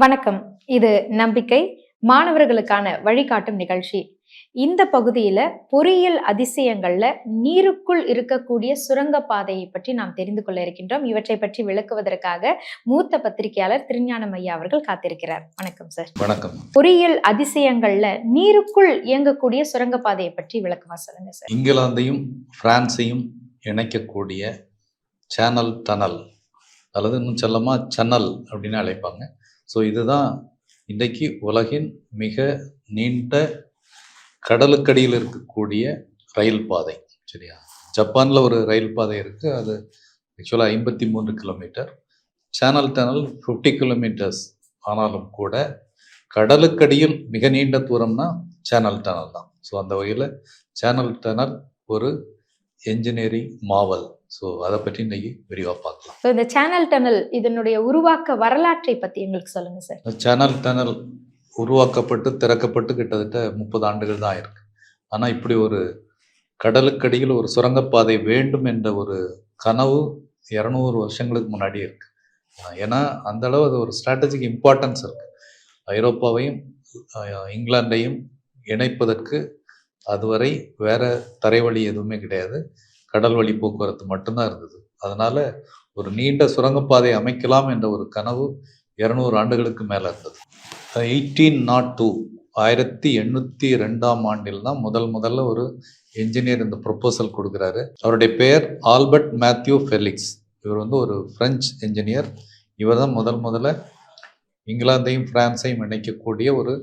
வணக்கம். இது நம்பிக்கை மாணவர்களுக்கான வழிகாட்டும் நிகழ்ச்சி. இந்த பகுதியில பொறியியல் அதிசயங்கள்ல நீருக்குள் இருக்கக்கூடிய சுரங்க பாதையை பற்றி நாம் தெரிந்து கொள்ள இருக்கின்றோம். இவற்றை பற்றி விளக்குவதற்காக மூத்த பத்திரிகையாளர் திருஞானம் ஐயா அவர்கள் காத்திருக்கிறார். வணக்கம் சார். வணக்கம். பொறியியல் அதிசயங்கள்ல நீருக்குள் இயங்கக்கூடிய சுரங்க பாதையை பற்றி விளக்கமா சொல்லுங்க சார். இங்கிலாந்தையும் பிரான்ஸையும் இணைக்கக்கூடிய சேனல் டனல் அல்லது இன்னும் செல்லமா சன்னல் அப்படின்னு அழைப்பாங்க. ஸோ இதுதான் இன்றைக்கு உலகின் மிக நீண்ட கடலுக்கடியில் இருக்கக்கூடிய ரயில் பாதை சரியா? ஜப்பானில் ஒரு ரயில் பாதை இருக்குது அது ஆக்சுவலாக ஐம்பத்தி மூன்று kilometre channel tunnel fifty kilometres ஆனாலும் கூட கடலுக்கடியில் மிக நீண்ட தூரம்னா சேனல் டனல் தான். ஸோ அந்த வகையில் சேனல் டனல் ஒரு என்ஜினியரிங் மாவல் ஸோ அதை பற்றி இன்னைக்கு விரிவாக பார்க்கலாம். So, இந்த சேனல் டனல் இதனுடைய உருவாக்க வரலாற்றை பத்தி எங்களுக்கு சொல்லுங்க சார் இந்த சேனல் டனல் உருவாக்கப்பட்டு திறக்கப்பட்டு கிட்டத்தட்ட முப்பது ஆண்டுகள் தான் இருக்கு. ஆனால் இப்படி ஒரு கடலுக்கடியில் ஒரு சுரங்கப்பாதை வேண்டும் என்ற ஒரு கனவு இரநூறு வருஷங்களுக்கு முன்னாடி இருக்கு. அஹ் ஏன்னா அந்த அளவு அது ஒரு ஸ்ட்ராட்டஜிக் இம்பார்ட்டன்ஸ் இருக்கு. ஐரோப்பாவையும் இங்கிலாந்தையும் இணைப்பதற்கு அதுவரை வேற தரைவழி எதுவுமே கிடையாது. கடல் வழி போக்குவரத்து மட்டும்தான் இருந்தது. அதனால ஒரு நீண்ட சுரங்கப்பாதை அமைக்கலாம் என்ற ஒரு கனவு இரநூறு ஆண்டுகளுக்கு மேலே இருந்தது. எயிட்டீன் நாட் டூ ஆயிரத்தி எண்ணூற்றி ரெண்டாம் ஆண்டில் தான் முதல் முதல்ல ஒரு என்ஜினியர் இந்த ப்ரொப்போசல் கொடுக்குறாரு. அவருடைய பெயர் ஆல்பர்ட் மேத்யூ ஃபெலிக்ஸ். இவர் வந்து ஒரு பிரெஞ்சு என்ஜினியர் இவர் தான் முதல் முதல்ல இங்கிலாந்தையும் பிரான்ஸையும் இணைக்கக்கூடிய ஒரு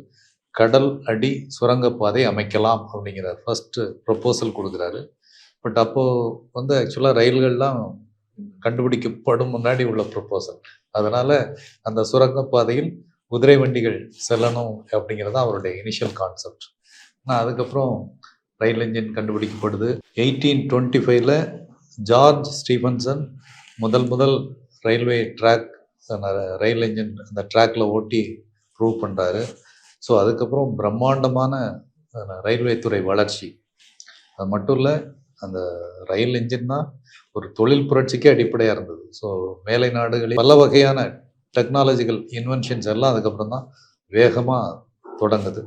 கடல் அடி சுரங்கப்பாதை அமைக்கலாம் அப்படிங்கிற ஃபஸ்ட்டு ப்ரப்போசல் கொடுக்குறாரு. பட் அப்போது வந்து ஆக்சுவலாக ரயில்கள்லாம் கண்டுபிடிக்கப்படும் முன்னாடி உள்ள ப்ரப்போசல் அதனால் அந்த சுரங்கப்பாதையில் குதிரை வண்டிகள் செல்லணும் அப்படிங்கிறது தான் அவருடைய இனிஷியல் கான்செப்ட் ஆனால் அதுக்கப்புறம் ரயில் இன்ஜின் கண்டுபிடிக்கப்படுது. எயிட்டீன் டுவெண்ட்டி ஃபைவ்ல ஜார்ஜ் ஸ்டீஃபன்சன் முதல் முதல் ரயில்வே ட்ராக் ரயில் இன்ஜின் அந்த ட்ராக்ல ஓட்டி ப்ரூவ் பண்ணுறாரு ஸோ அதுக்கப்புறம் பிரம்மாண்டமான ரயில்வே துறை வளர்ச்சி. அது மட்டும் இல்லை அந்த ரயில் இன்ஜின் தான் ஒரு தொழில் புரட்சிக்கே அடிப்படையாக இருந்தது. ஸோ மேலை நாடுகளில் பல வகையான டெக்னாலஜிக்கல் இன்வென்ஷன்ஸ் எல்லாம் அதுக்கப்புறம் தான் வேகமாக தொடங்குது.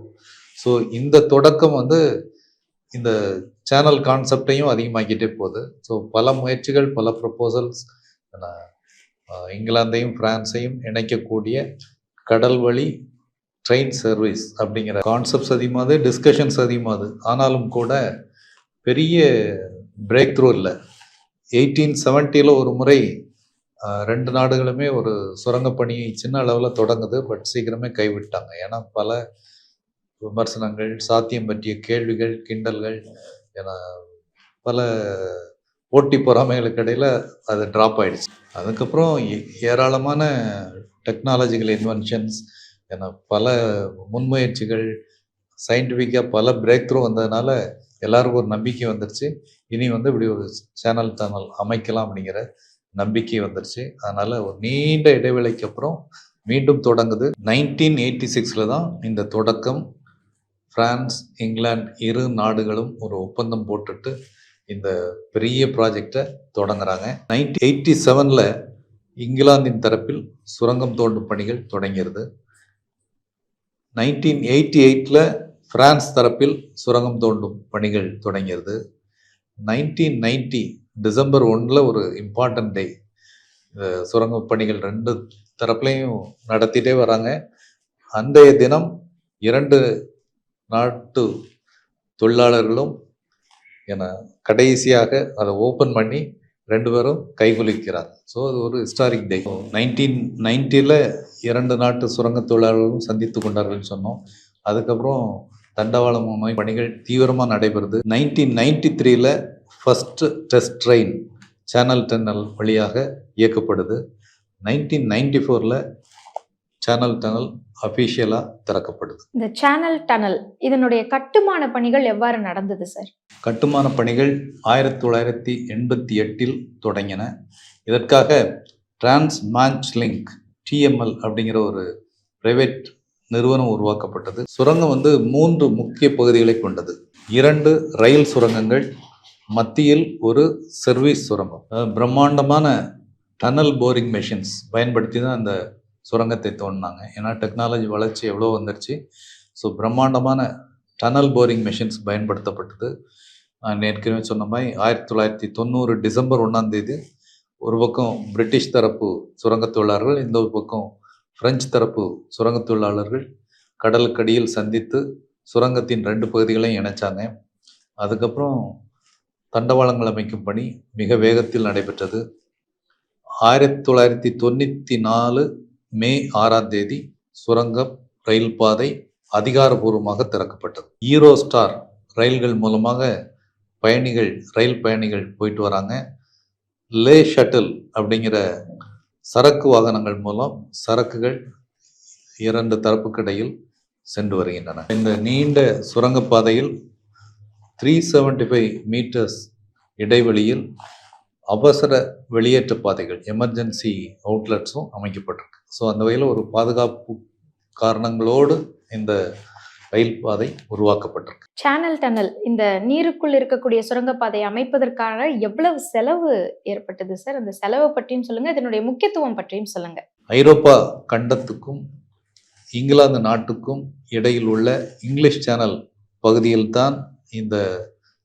ஸோ இந்த தொடக்கம் வந்து இந்த சேனல் கான்செப்டையும் அதிகமாக்கிட்டே போகுது. ஸோ பல முயற்சிகள் பல ப்ரப்போசல்ஸ் இங்கிலாந்தையும் ஃப்ரான்ஸையும் இணைக்கக்கூடிய கடல் வழி ட்ரெயின் சர்வீஸ் அப்படிங்கிற கான்செப்ட்ஸ் அதிகமாகுது டிஸ்கஷன்ஸ் அதிகமாகுது ஆனாலும் கூட பெரிய பிரேக் த்ரூ இல்லை எயிட்டீன் செவன்ட்டியில் ஒரு முறை ரெண்டு நாடுகளுமே ஒரு சுரங்கப் பணியை சின்ன அளவில் தொடங்குது பட் சீக்கிரமே கைவிட்டாங்க. ஏன்னா பல விமர்சனங்கள் சாத்தியம் பற்றிய கேள்விகள் கிண்டல்கள் என பல போட்டி பொறாமைகளுக்கு இடையில் அது ட்ராப் ஆகிடுச்சு அதுக்கப்புறம் ஏ- ஏராளமான டெக்னாலஜிக்கல் இன்வென்ஷன்ஸ் ஏன்னா பல முன்முயற்சிகள் சயின்டிஃபிக்காக பல பிரேக் த்ரூ வந்ததுனால எல்லாருக்கும் ஒரு நம்பிக்கை வந்துருச்சு. இனி வந்து இப்படி ஒரு சேனல் சேனல் அமைக்கலாம் அப்படிங்கிற நம்பிக்கை வந்துருச்சு. அதனால் ஒரு நீண்ட இடைவேளைக்கு அப்புறம் மீண்டும் தொடங்குது. நைன்டீன் எயிட்டி சிக்ஸில் தான் இந்த தொடக்கம். ஃப்ரான்ஸ் இங்கிலாந்து இரு நாடுகளும் ஒரு ஒப்பந்தம் போட்டுட்டு இந்த பெரிய ப்ராஜெக்டை தொடங்குறாங்க. நைன்டீன் எயிட்டி செவனில் இங்கிலாந்தின் தரப்பில் சுரங்கம் தோண்டும் பணிகள் தொடங்கிறது நைன்டீன் எயிட்டி எயிட்டில் பிரான்ஸ் தரப்பில் சுரங்கம் தோண்டும் பணிகள் தொடங்கியது. நைன்டீன் நைன்டி டிசம்பர் ஒன்றில் ஒரு இம்பார்ட்டன்ட் டே இந்த சுரங்க பணிகள் ரெண்டு தரப்புலையும் நடத்திட்டே வராங்க. அன்றைய தினம் இரண்டு நாட்டு தொழிலாளர்களும் என கடைசியாக அதை ஓப்பன் பண்ணி ரெண்டு பேரும் கைகுலிக்கிறார். ஸோ அது ஒரு ஹிஸ்டாரிக் டே நைன்டீன் நைன்ட்டியில் இரண்டு நாட்டு சுரங்க தொழிலாளர்களும் சந்தித்து கொண்டார்கள்னு சொன்னோம். அதுக்கப்புறம் தண்டவாளம் நோய் பணிகள் தீவிரமாக நடைபெறுது. நைன்டீன் நைன்டி த்ரீல first test train channel tunnel வழியாக இயக்கப்படுது. நைன்டீன் நைன்டி ஃபோரில் சேனல் டனல் அஃபிஷியலாக திறக்கப்படுது. இந்த சேனல் டனல் இதனுடைய கட்டுமான பணிகள் எவ்வாறு நடந்தது சார் கட்டுமான பணிகள் ஆயிரத்தி தொள்ளாயிரத்தி எண்பத்தி எட்டில் தொடங்கின. இதற்காக டிரான்ஸ் மான்ச் லிங்க் டிஎம்எல் அப்படிங்கிற ஒரு பிரைவேட் நிறுவனம் உருவாக்கப்பட்டது. சுரங்கம் வந்து மூன்று முக்கிய பகுதிகளை கொண்டது. இரண்டு ரயில் சுரங்கங்கள் மத்தியில் ஒரு சர்வீஸ் சுரங்கம். பிரம்மாண்டமான டனல் போரிங் மெஷின்ஸ் பயன்படுத்தி தான் அந்த சுரங்கத்தை தோண்டினாங்க. ஏன்னா டெக்னாலஜி வளர்ச்சி எவ்வளோ வந்துருச்சு. ஸோ பிரம்மாண்டமான டனல் போரிங் மிஷின்ஸ் பயன்படுத்தப்பட்டது. நான் ஏற்கனவே சொன்ன மாதிரி ஆயிரத்தி தொள்ளாயிரத்தி தொண்ணூறு டிசம்பர் ஒன்றாம் தேதி ஒரு பக்கம் பிரிட்டிஷ் தரப்பு சுரங்கத் தொழிலாளர்கள் இந்த ஒரு பக்கம் பிரெஞ்சு தரப்பு சுரங்கத் தொழிலாளர்கள் கடலுக்கடியில் சந்தித்து சுரங்கத்தின் ரெண்டு பகுதிகளையும் இணைச்சாங்க. அதுக்கப்புறம் தண்டவாளங்கள் அமைக்கும் பணி மிக வேகத்தில் நடைபெற்றது. ஆயிரத்தி தொள்ளாயிரத்தி தொண்ணூற்றி நாலு மே ஆறாம் தேதி சுரங்கம் ரயில் பாதை அதிகாரபூர்வமாக திறக்கப்பட்டது. ஈரோ ஸ்டார் ரயில்கள் மூலமாக பயணிகள் ரயில் பயணிகள் போயிட்டு வராங்க. லே ஷட்டில் அப்படிங்கிற சரக்கு வாகனங்கள் மூலம் சரக்குகள் இரண்டு தரப்புக்கிடையில் சென்று வருகின்றன. இந்த நீண்ட சுரங்கப்பாதையில் த்ரீ செவன்டி ஃபைவ் மீட்டர்ஸ் இடைவெளியில் அவசர வெளியேற்ற பாதைகள் எமர்ஜென்சி அவுட்லெட்ஸும் அமைக்கப்பட்டிருக்கு. ஸோ அந்த வகையில் ஒரு பாதுகாப்பு காரணங்களோடு இந்த ரயில் பாதை உருவாக்கப்பட்டிருக்கு. சேனல் டனல் இந்த நீருக்குள் இருக்கக்கூடிய சுரங்கப்பாதையை அமைப்பதற்கான எவ்வளவு செலவு ஏற்பட்டது சார் அந்த செலவு பற்றியும் சொல்லுங்க இதனுடைய முக்கியத்துவம் பற்றியும் சொல்லுங்க. ஐரோப்பா கண்டத்துக்கும் இங்கிலாந்து நாட்டுக்கும் இடையில் உள்ள இங்கிலீஷ் சேனல் பகுதியில்தான் இந்த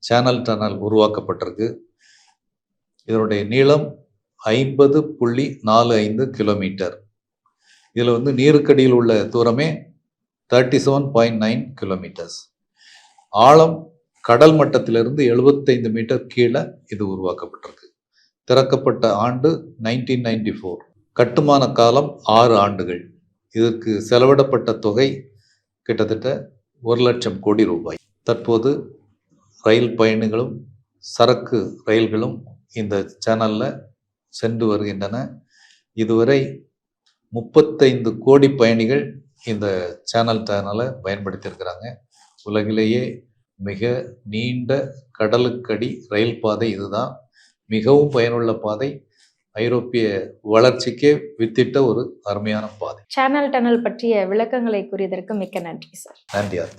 சேனல் டனல் உருவாக்கப்பட்டிருக்கு. இதனுடைய நீளம் ஐம்பது புள்ளி நாலு ஐந்து கிலோமீட்டர். இதில் வந்து நீருக்கடியில் உள்ள தூரமே thirty seven point nine kilometres ஆழம் கடல் மட்டத்திலிருந்து எழுபத்தைந்து மீட்டர் கீழே இது உருவாக்கப்பட்டிருக்கு. திறக்கப்பட்ட ஆண்டு நைன்டீன் நைன்டி ஃபோர் கட்டுமான காலம் ஆறு ஆண்டுகள். இதற்கு செலவிடப்பட்ட தொகை கிட்டத்தட்ட ஒரு லட்சம் கோடி ரூபாய். தற்போது ரயில் பயணிகளும் சரக்கு ரயில்களும் இந்த சேனலில் சென்று வருகின்றன. இதுவரை முப்பத்தைந்து கோடி பயணிகள் இந்த சேனல் சேனலை பயன்படுத்தியிருக்கிறாங்க. உலகிலேயே மிக நீண்ட கடலுக்கடி ரயில் பாதை இதுதான். மிகவும் பயனுள்ள பாதை. ஐரோப்பிய வளர்ச்சிக்கே வித்திட்ட ஒரு அருமையான பாதை. சேனல் டனல் பற்றிய விளக்கங்களை கூறியதற்கு மிக்க நன்றி சார். நன்றி ஆர்த்தி.